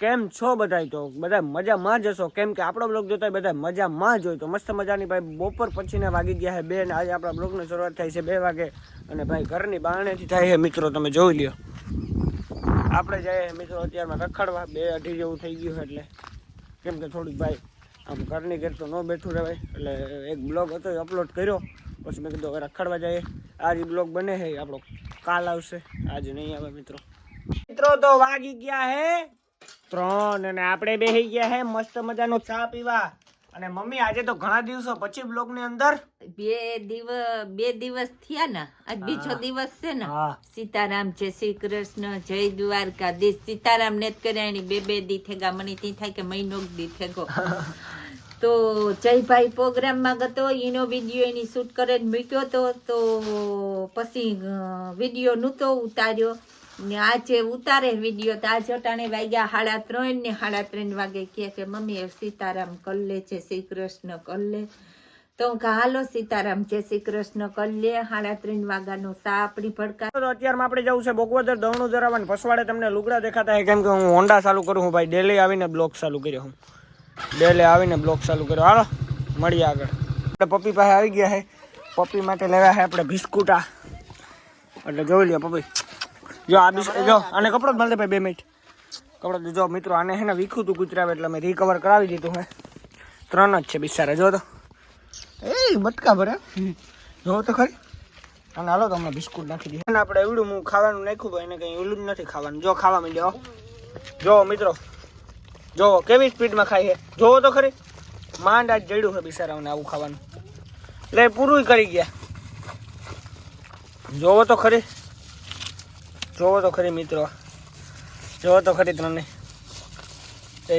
કેમ છો બધાય તો? બધા મજામાં જ હશો? કેમ કે આપણો બ્લોગ જોતા બધા મજામાં જ હોય. તો મસ્ત મજાની ભાઈ બપોર પછીના વાગી ગયા છે બે ને આજે આપણા બ્લોગની શરૂઆત થાય છે બે વાગે. અને ભાઈ ઘરની બારણેથી થાય છે મિત્રો, તમે જોઈ લ્યો. આપણે જઈએ મિત્રો અત્યારમાં રખડવા. બે અઢી જેવું થઈ ગયું એટલે. કેમ કે થોડુંક ભાઈ આમ ઘરની ઘેર તો ન બેઠું રહેવાય. એટલે એક બ્લોગ હતો એ અપલોડ કર્યો. પછી મેં કીધું હવે રખડવા જઈએ. આજે બ્લોગ બને છે આપણો કાલ આવશે. આજે નહીં આવે મિત્રો. મિત્રો તો વાગી ગયા હે. ત્રણ અને આપણે બેસી ગયા હે મસ્ત મજાનો ચા પીવા. અને મમ્મી આજે તો ઘણા દિવસો પછી બ્લોગની અંદર. બે દિવસ બે દિવસ થયા ને. આજ બીજો દિવસ છે ને. સીતારામ જય શ્રી કૃષ્ણ જય દ્વારકાધીશ. સીતારામ ને જ એની બે બે દી થેગા. મને તી થાય કે મહિનો દી થેગો. તો જયભાઈ પ્રોગ્રામમાં ગતો એનો વીડિયો એની શૂટ કરીને મૂક્યો તો તો પછી વીડિયો નહોતો ઉતાર્યો. ને આજે ઉતારે વીડિયો તો આજે અટાણે વાગ્યા સાડા ત્રણ ને સાડા ત્રણ વાગે કહે કે, મમ્મી સીતારામ કલ્લે લે છે શ્રી કૃષ્ણ કર લે. તો હું હાલો સીતારામ છે શ્રી કૃષ્ણ કર લે. સાડા ત્રણ વાગ્યાનો સા ભડકા તો અત્યારમાં આપણે જવું છે બોગવદર દવણું ધરાવવાનું પસવાડે તમને લુગડા દેખાતા હોય કેમ કે હું હોન્ડા ચાલુ કરું હું ભાઈ. ડેલી આવીને બ્લોક ચાલુ કર્યો હું. ડેલી આવીને બ્લોક ચાલુ કર્યો. હાલો, મળીએ આગળ. આપણે પપ્પી પાસે આવી ગયા છે પપ્પી માટે લેવા છે આપણે બિસ્કુટા એટલે જોઈ લ્યો પપ્પી. જો આ બિસ્કુટ જો આને કપડો જ મળે ભાઈ બે મિનિટ. કપડો જો મિત્રો આને હે ને વીખું તું કૂતરાવે એટલે મેં રિકવર કરાવી દીધું હે. ત્રણ જ છે બિસ્સારા જો તો. એ બટકા ભરે જો તો ખરી. અને હાલો તો હમણાં બિસ્કુટ નાખી દઈએ. અને આપણે એવડું હું ખાવાનું નાખ્યું ભાઈ એને કંઈ ઓલું જ નથી ખાવાનું. જો ખાવા માંડ્યો જો મિત્રો જો કેવી સ્પીડમાં ખાય છે. જોવો તો ખરી. માંડ આજ જડ્યું છે બિસારાઓને આવું ખાવાનું. એટલે પૂરું કરી ગયા. જોવો તો ખરી. જોવો તો ખરી મિત્રો. જોવો તો ખરી તમને. એ.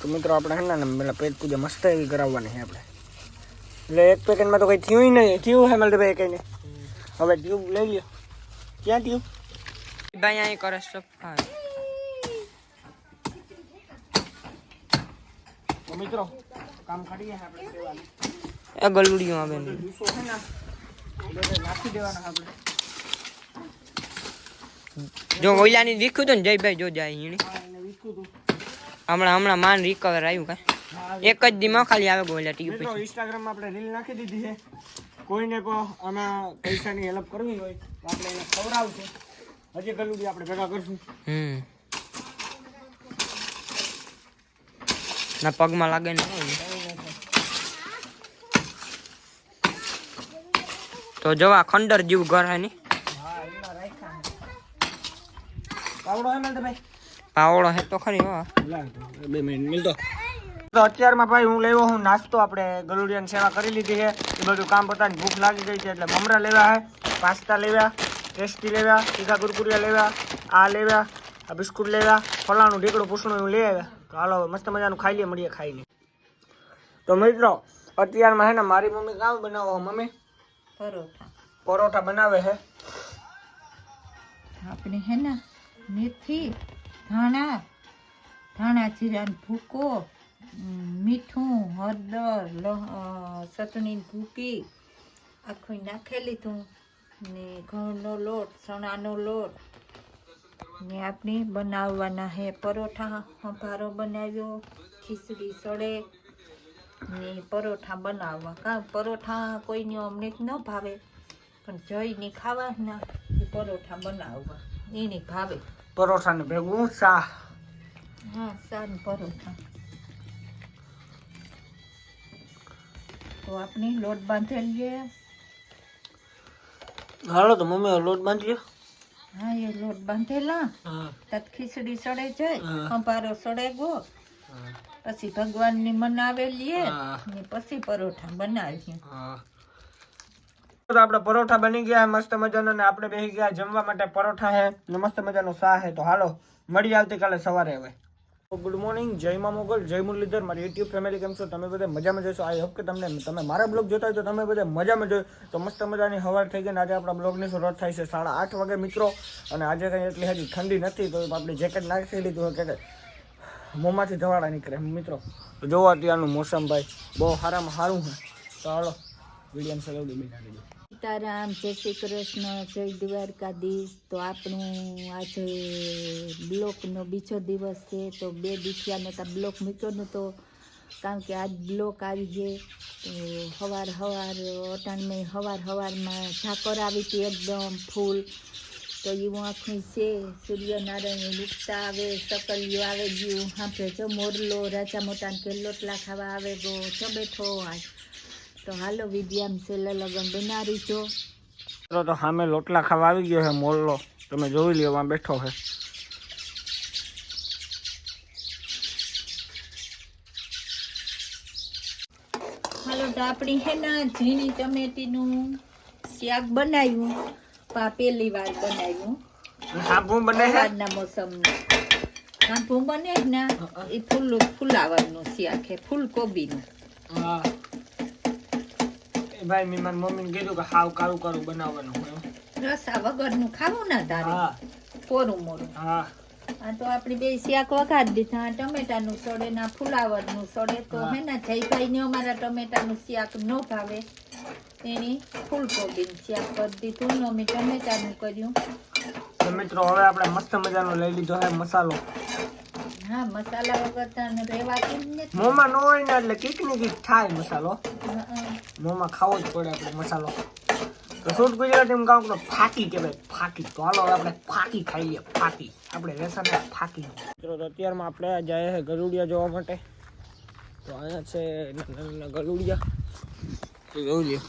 તો મિત્રો આપણે હે ને પેલા પેટ પૂજા મસ્ત એવી કરાવવાની છે આપણે. એટલે એક પેકેટમાં તો કંઈ થયું નહીં. થયું હે મારે ભાઈ કંઈ નહીં હવે ટ્યુબ લઈ લ્યો. ક્યાં ટ્યુબ ભાઈ અહીં કરે સફા મિત્રો કામ કરીએ આપણે એ ગલુડિયું આવે નાખી દેવાના આપણે જો ઓઈલાની દીખ્યું તું ને જયભાઈ જો જાય હીણી. વીખું હમણાં હમણાં માન રિકવર આવ્યું કાંઈ. એક જ દીમાં ખાલી આવે ગોલા ટીવી પછી ઇન્સ્ટાગ્રામમાં આપણે રીલ નાખી દીધી છે. કોઈને કો આમાં પૈસાની હેલ્પ કરવી હોય તો આપણે એને ખવડાવશું. હજી ગલુડી આપણે ભેગા કરશું. હમ. ના પગમાં લાગે ને. તો જવા ખંડર જેવું ઘર હે ની. હા એમાં રાખ્યા છે પાવડો હે ભાઈ? પાવડો હે તો ખરી હો. બે મિનિટ મિલતો તો અત્યારમાં ભાઈ હું લેવો હું નાસ્તો આપણે ગલુડિયાની સેવા કરી લીધી છે. એ બધું કામ પતાવીને ભૂખ લાગી ગઈ છે એટલે મમરા લેવા હે પાસ્તા લેવા ટેસ્ટી લેવા તીખા કુરકુરિયા લેવા આ લેવા આ બિસ્કુટ લેવા ફલાણું ઢીકડું પૂછણું એવું લઈ આવ્યા. તો હાલો મસ્ત મજાનું ખાઈ લઈએ મળીએ ખાઈને. તો મિત્રો અત્યારમાં હે ને મારી મમ્મી કામ બનાવો મમ્મી. પરોઠા. પરોઠા બનાવે છે આપણે હે ને મેથી ધાણા ધાણા જીરાનો ભૂકો મીઠું હળદર ચટણી ભૂકી આખું નાખી લીધું ને ઘઉંનો લોટ ચણાનો લોટ ને આપણે બનાવવાના હે. પરોઠા સંભારો બનાવ્યો ખીચડી સડે ને પરોઠા બનાવવા. કાં પરોઠા કોઈને અમને ન ભાવે પણ જઈને ખાવાના પરોઠા બનાવવા. એને ભાવે. પરોઠાને ભેગું શાહ. હા સારું પરોઠા. તો આપણે લોટ બાંધેલીએ હાલો તો મમ્મી લોટ બાંધ્યો હા એ લોટ બાંધેલા. તત ખીચડી સડે જાય અંપારો સડે ગો પછી ભગવાનની મનાવેલીએ. ને પછી પરોઠા બનાવીએ. તો આપણે પરોઠા બની ગયા મસ્ત મજાના ને આપણે બેસી ગયા જમવા માટે પરોઠા હે ને મસ્ત મજાનો શાહ હે. તો હાલો મળી આવતીકાલે સવારે હવે. ગુડ મોર્નિંગ જય મા મોગલ જય મુરલીધર મારી યુટ્યુબ ફેમિલી કેમ છો? તમે બધા મજામાં જશો આઈ હોપ કે તમને તમે મારા બ્લોગ જોતા હોય તો તમે બધા મજામાં જોયો તો મસ્ત મજાની હવાર થઈ ગઈ ને આજે આપણા બ્લોગની શરૂઆત થાય છે સાડા આઠ વાગે મિત્રો. અને આજે કંઈ એટલી હજી ઠંડી નથી તો આપણે જેકેટ નાખી લીધું કે મોંમાંથી ધવાડા નીકળે. મિત્રો તો જોવો અત્યારનું મોસમ ભાઈ, બહુ સારામાં સારું છે. તો હાલો વીડિયો સલાવડી બિના દીધું સીતારામ, જય શ્રી કૃષ્ણ, જય દ્વારકાધીશ. તો આપણું આજે બ્લોકનો બીજો દિવસ છે, તો બે દીઠિયાને તો બ્લોક મૂક્યો નહોતો કારણ કે આજ બ્લોક આવી છે, તો હવાર હવાર, અટાણમે હવાર હવારમાં ઝાકર આવી હતી એકદમ ફૂલ. તો એવું આખું છે સૂર્યનારાયણ લુપ્તા આવે સકલિયો આવે ગયું સાંભળે જો મોરલો રાજા મોટાને કે લોટલા ખાવા આવે ગો છો બેઠો આજ તો હાલો વિદ્યામ છેલ્લા લગ્ન બનાવી જો. તો સામે લોટલા ખાવા આવી ગયો છે મોરલો. તમે જોઈ લ્યો બેઠો છે હાલો તો આપણી હે ને ઝીણી ટમેટીનું શાક બનાવ્યું. પા પહેલી વાર બનાવ્યું. સાબુ બને સવારના મોસમનું કાંપું બને જ ના એ ફૂલ ફુલાવરનું શાક છે ફૂલકોબીનું. હા. એ ભાઈ મેં મારી મમ્મીને કીધું કે હાવ કાળું કાળું બનાવવાનું હોય રસા વગરનું ખાવું ના તારે હા. કોરું મોરું. હા. આ તો આપણી બે શાક વઘારી દીધા આ ટમેટાનું સડે ના ફુલાવરનું સડે તો. હે ને જયભાઈને અમારા ટમેટાનું શાક ન ભાવે. એની ફૂલકોબીનું શાક કરી દીધું ને અમે ટમેટાનું કર્યું તો મિત્રો હવે આપણે મસ્ત મજાનો લઈ લીધો છે મસાલો. હા મસાલા વગર તને રહેવાતું જ નથી. મોમાં નો હોય ને એટલે કીક ને કીક થાય મસાલો. મોમાં ખાવો જ પડે આપણે મસાલો. તો શુદ્ધ ગુજરાતીમાં કામ તો ફાકી કહેવાય ફાકી. તો હાલો આપણે ફાકી ખાઈએ ફાકી. આપણે વ્યસન ફાકી. મિત્રો તો અત્યારમાં આપણે જાય છે ગરુડિયા જોવા માટે. તો અહીંયા છે ગરુડિયા. તો જોઈ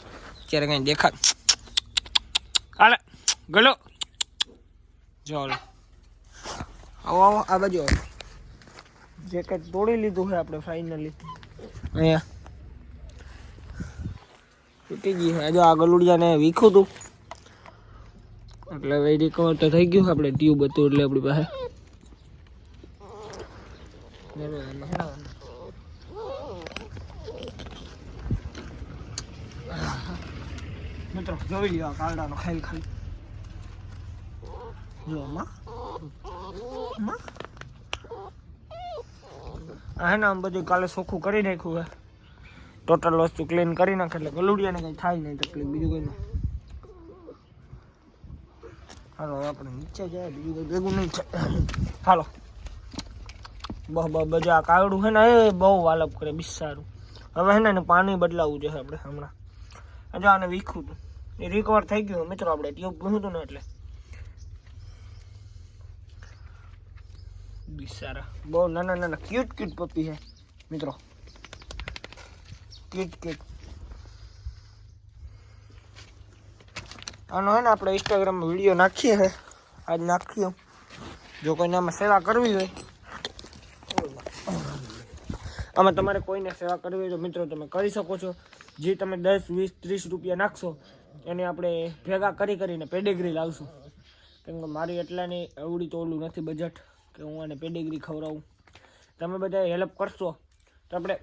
અત્યારે કઈ દેખાડ હાલે ગલો. ચાલો. આવો આવો આ બાજુ આવો. જેકેટ તોડી લીધું છે આપણે ફાઇનલી અહીંયા. તૂટી ગઈ છે. જો આ ગલુડિયાને વીખું તું. એટલે હવે રિકવર તો થઈ ગયું આપણે ટ્યુબ હતું એટલે આપણી પાસે. મિત્રો જોઈ લ્યો આ કારડાનો ખાઈ ખાઈ જો માં. માં. આ હે ને આમ બધું કાલે સોખું કરી નાખ્યું હે. ટોટલ વસ્તુ ક્લીન કરી નાખે એટલે ગલુડિયાને કંઈ થાય નહીં તકલીફ બીજું કંઈ નહીં. હાલો આપણે નીચે જાય બીજું કંઈ ભેગું નહીં થાય. હાલો. બહ બહ, બજા આ કાગડું છે ને, એ બહુ વાલપ કરે, બિસ્સારું. હવે હે ને પાણી બદલાવવું જોઈએ આપણે હમણાં. હજુ આને વીખું હતું એ રિકવર થઈ ગયું. મિત્રો, આપણે ટ્યુબ હતું ને એટલે. બિસારા બહુ નાના નાના ક્યુટ ક્યુટ પપ્પી છે. મિત્રો. ક્યુટ ક્યુટ આનો હે ને આપણે ઇન્સ્ટાગ્રામમાં વીડિયો નાખીએ છે આજ નાખ્યો જો કોઈને આમાં સેવા કરવી હોય. આમાં તમારે કોઈને સેવા કરવી હોય તો મિત્રો તમે કરી શકો છો. જે તમે દસ, વીસ, ત્રીસ રૂપિયા નાખશો એને આપણે ભેગા કરી કરીને પેડેગ્રી લાવશું. કેમ કે મારી એટલાની અવડી તો ઓલું નથી બજેટ કે હું આને પેડેગ્રી ખવડાવું. તમે બધા હેલ્પ કરશો તો આપણે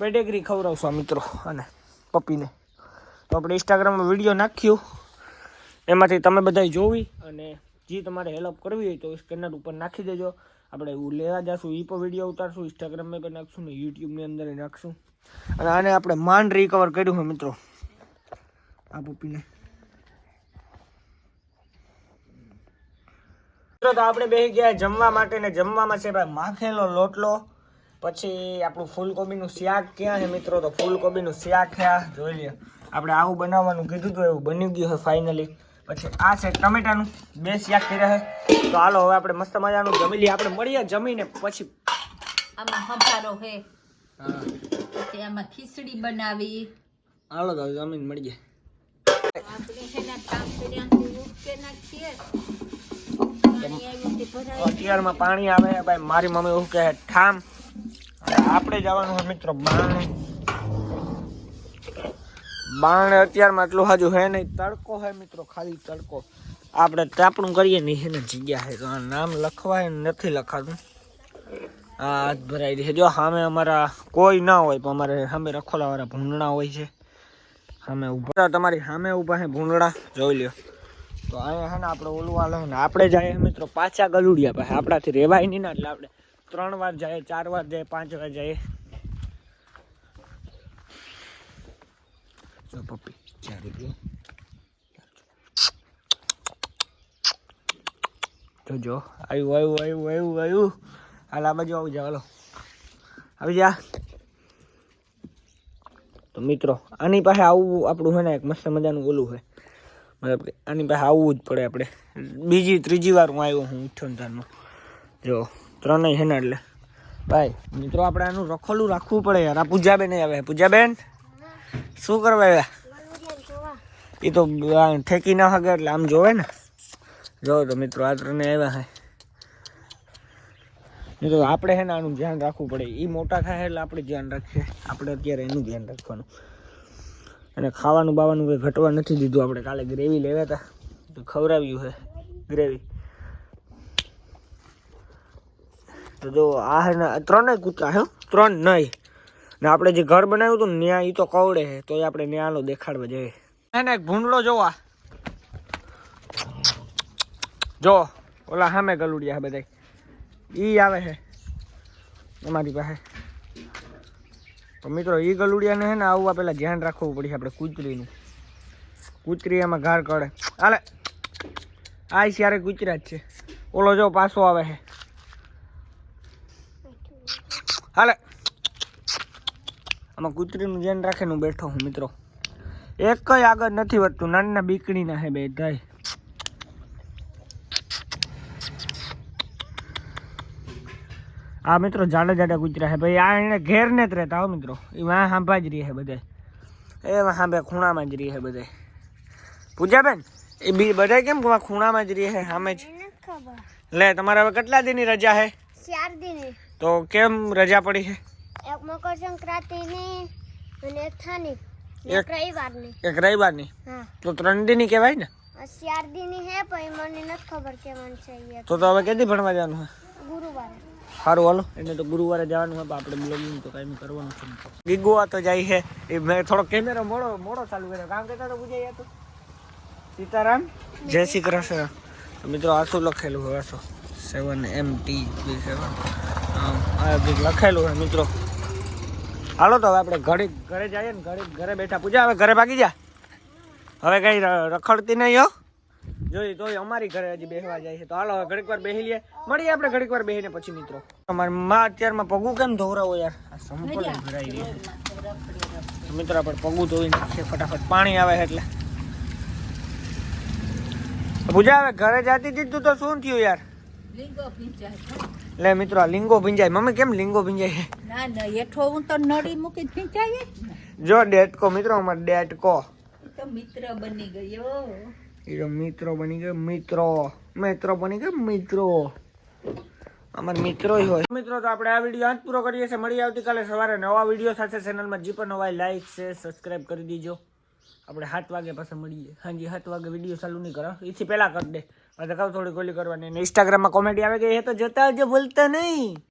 પેડેગ્રી ખવડાવશું મિત્રો અને પપ્પીને. તો આપણે ઇન્સ્ટાગ્રામમાં વીડિયો નાખ્યો. એમાંથી તમે બધા જોવી અને જે તમારે હેલ્પ કરવી હોય તો સ્કેનર ઉપર નાખી દેજો. આપણે એવું લેવા જશું એ પણ વીડિયો ઉતારશું ઇન્સ્ટાગ્રામમાં પણ નાખશું ને યુટ્યુબની અંદર નાખશું. અને આને આપણે માંડ રિકવર કર્યું છે મિત્રો. આ પપ્પીને તો આપણે બેસી ગયા જમવા માટે ને જમવામાં છે ભાઈ માખેલો લોટલો. પછી આપણું ફૂલકોબીનું શાક ક્યાં છે મિત્રો? તો ફૂલકોબીનું શાક આ. જોઈ લઈએ આપણે આવું બનાવવાનું કીધું હતું એવું બની ગયું હોય ફાઇનલી પછી આ છે ટમેટાનું. બે શાક કર્યા છે. તો હાલો હવે આપણે મસ્ત મજાનું જમી લઈએ. આપણે મળીએ જમીને પછી. આમાં હંભારો હે હા પછી આમાં ખીચડી બનાવી. હાલો તો જમીન મળીએ. અત્યારમાં પાણી આવે, ભાઈ, મારી મમ્મી એવું કહે, ઠામ. આપણે જવાનું છે મિત્રો બાણ બાણ અત્યારમાં એટલું હાજુ હે નહીં, તડકો હે મિત્રો, ખાલી તડકો. આપણે તાપણું કરીએ ને એને જગ્યા છે તો નામ લખવાય નથી લખાતું. હાથ ભરાઈ દે જો સામે અમારા કોઈ ના હોય, પણ અમારે સામે રખોલાવાળા ભૂંડણા હોય છે. સામે ઊભા. તમારી સામે ઊભા છે ભૂંડણા જોઈ લ્યો. તો અહીંયા છે ને આપણે ઓલું હાલે ને આપણે જાય મિત્રો પાછા ગલુડિયા પાસે. આપણાથી રેવાય નહીં ને એટલે આપણે ત્રણ વાર જાય, ચાર વાર જાય, પાંચ વાર જાય. જો પપ્પી, ચાર રૂપિયો. જોજો આવ્યું આવ્યું આવ્યું આવ્યું આવ્યું. હાલ આ બાજુ આવી જા, હાલો. આવી જા. મિત્રો, આની પાસે આવવું આપણું છે ને એક મસ્ત મજાનું ઓલું છે મતલબ કે આની પાસે આવવું જ પડે આપણે. બીજી, ત્રીજી વાર હું આવ્યો હું ઉઠ્ઠોનધારમાં જો, ત્રણેય છે ને એટલે. ભાઈ, મિત્રો, આપણે આનું રખોલું રાખવું પડે યાર. આ પૂજાબેન આવે પૂજાબેન, શું કરવા આવ્યા? એ તો ઠેકી ના હગે એટલે આમ જોવે ને. જો, તો મિત્રો, આ ત્રણે આવ્યા છે નહીં તો આપણે હે ને આનું ધ્યાન રાખવું પડે. એ મોટા થાય એટલે આપણે ધ્યાન રાખીએ. આપણે અત્યારે એનું ધ્યાન રાખવાનું. અને ખાવાનું બાવાનું કંઈ ઘટવા નથી દીધું. આપણે કાલે ગ્રેવી લેવા હતા તો ખવડાવ્યું છે ગ્રેવી તો જો, આ હે ને ત્રણેય કૂતરા હે ત્રણ નહીં ને આપણે જે ઘર બનાવ્યું હતું ને, ત્યાં એ તો કવડે છે તો આપણે ન્યાનો દેખાડવા જઈએ. એને એક ભૂંડલો જોવા જો, ઓલા સામે ગલુડિયા બધા ઈ આવે છે. અમારી પાસે. તો મિત્રો, ઈ ગલુડિયાને છે ને આવવા પહેલાં ધ્યાન રાખવું પડશે આપણે કૂતરીનું. કૂતરી એમાં ઘાર કરે હાલે. આ ત્યારે કૂતરા જ છે. ઓલો જો પાછો આવે છે. હાલે. આમાં કૂતરીનું ધ્યાન રાખે હું બેઠો હું મિત્રો. એક આગળ નથી વધતું. નાના બીકણીના હે બે થાય આ મિત્રો જાડા જાડા કૂતરા છે. ભાઈ આ એને ઘેર ને જ રહેતા હો મિત્રો. એ વાં સાંભા જ રહે બધા એ હાંભે ખૂણામાં જ રહે બધા પૂજાબેન એ બી બધા કેમ વાં ખૂણામાં જ છે? સામે જ. લે તમારે હવે કેટલા દિનની રજા હે ચાર તો કેમ રજા પડી છે? એક મકર સંક્રાંતિની અને એક થાની. એક- એક રવિવારની. એક રવિવારની? હા. તો ત્રણ દિનની કહેવાય ને? ચાર દિની હે પણ મને નથી ખબર કેવાનું છે તો તો હવે કેદી ભણવા જવાનું છે? ગુરુવારે. સારું હાલો. એને તો ગુરુવારે જવાનું હોય, પણ આપણે બ્લોગિંગ તો કાંઈ કરવાનું છે. ગીગુઆ તો જાય છે. એ મેં થોડો કેમેરો મોડો મોડો ચાલુ કર્યો. કામ કરતા તો પૂજાઈ હતું. સીતારામ? જય શ્રી કૃષ્ણ. મિત્રો આ શું લખેલું હોય? આશો સેવન એમ ટી બી સેવન આ કંઈક લખેલું હોય મિત્રો. હાલો તો હવે આપણે ઘરે ઘરે જઈએ ને ઘરે ઘરે બેઠા પૂજા. હવે ઘરે ભાગી જા. હવે કઈ રખડતી નહીં હો. જોઈ તોય અમારી ઘરે હજી બેસવા જાય છે. તો હાલો ઘડીક વાર બેસી લઈએ. મળીએ આપણે ઘડીક વાર બેસીને પછી મિત્રો. અમારી માં અત્યારમાં પગું કેમ ધોવરાવો યાર? આ સંપલ ભરાઈ ગયું. છે. મિત્રો આપણે પગું ધોઈ નાખીએ ફટાફટ પાણી આવે એટલે. પૂજા હવે ઘરે જાતી હતી તું તો શું થયું યાર? લે મિત્રો લિંગો લીંગો ભીંજાય. મમ્મી કેમ લીંગો ભીંજાય? ના ના એઠો હું તો નળી મૂકી ભીંજાય જો ડેટકો મિત્રો અમાર ડેટકો. તો મિત્ર બની ગયો. એ મિત્રો બની ગયો મિત્રો. મિત્રો બની ગયો મિત્રો. અમારા મિત્રો હોય. મિત્રો, તો આપણે આ વીડિયો અંત પૂરો કરીએ છીએ. મળી આવતીકાલે સવારે નવા વીડિયો સાથે. ચેનલમાં જે પણ નવા લાઈક છે સબસ્ક્રાઇબ કરી દીજો. આપણે સાત વાગે પાસે મળીએ. હાજી, સાત વાગે વીડિયો ચાલુ નહીં કરો એથી પહેલાં કરી દે. કહું, થોડી ગોલી કરવાની. ઇન્સ્ટાગ્રામમાં કોમેડી આવી ગઈ એ તો જતા આવજો, ભૂલતા નહીં.